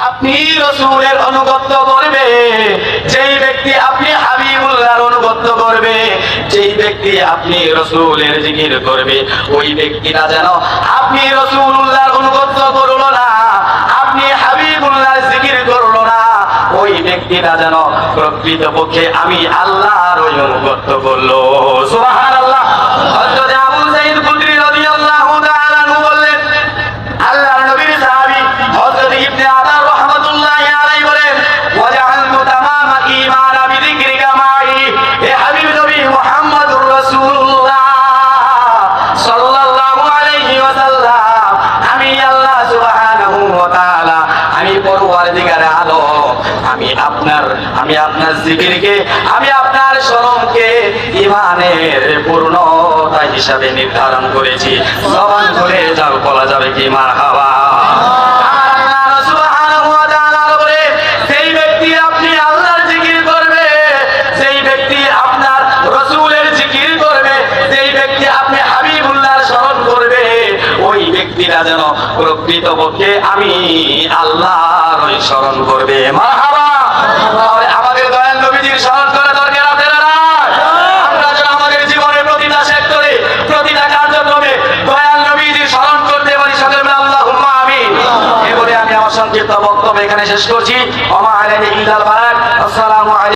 আপনি রসুলের অনুগত্য করবে, যেই ব্যক্তি আপনি হাবিবুল্লাহর অনুগত্য করবে, যেই ব্যক্তি আপনি রসুলের জিকির করবে, ওই ব্যক্তিটা যেন আপনি রসুল্লাহর অনুগত্য করল না, আপনি হাবিবুল্লাহর জিকির করল না, ওই ব্যক্তিটা যেন প্রকৃত পক্ষে আমি আল্লাহর ওই অনুগত্য করল। সুবহানাল্লাহ আমি পরওয়ারদিগার আলো। আমি আপনার আমি আপনার জিকিরকে, আমি আপনার ইমানের পূর্ণতা হিসাবে নির্ধারণ করেছি। জবান করে ব্যক্তিরা যেন প্রকৃত পক্ষে আমি আল্লাহর স্মরণ করবে। মারহাবা! আমাদের দয়াল নবীজির স্মরণ করা দরকার আমরা আমি আমার সংক্ষিপ্ত বক্তব্য এখানে শেষ করছি। ইল্লাল আসসালামু আলাইকুম।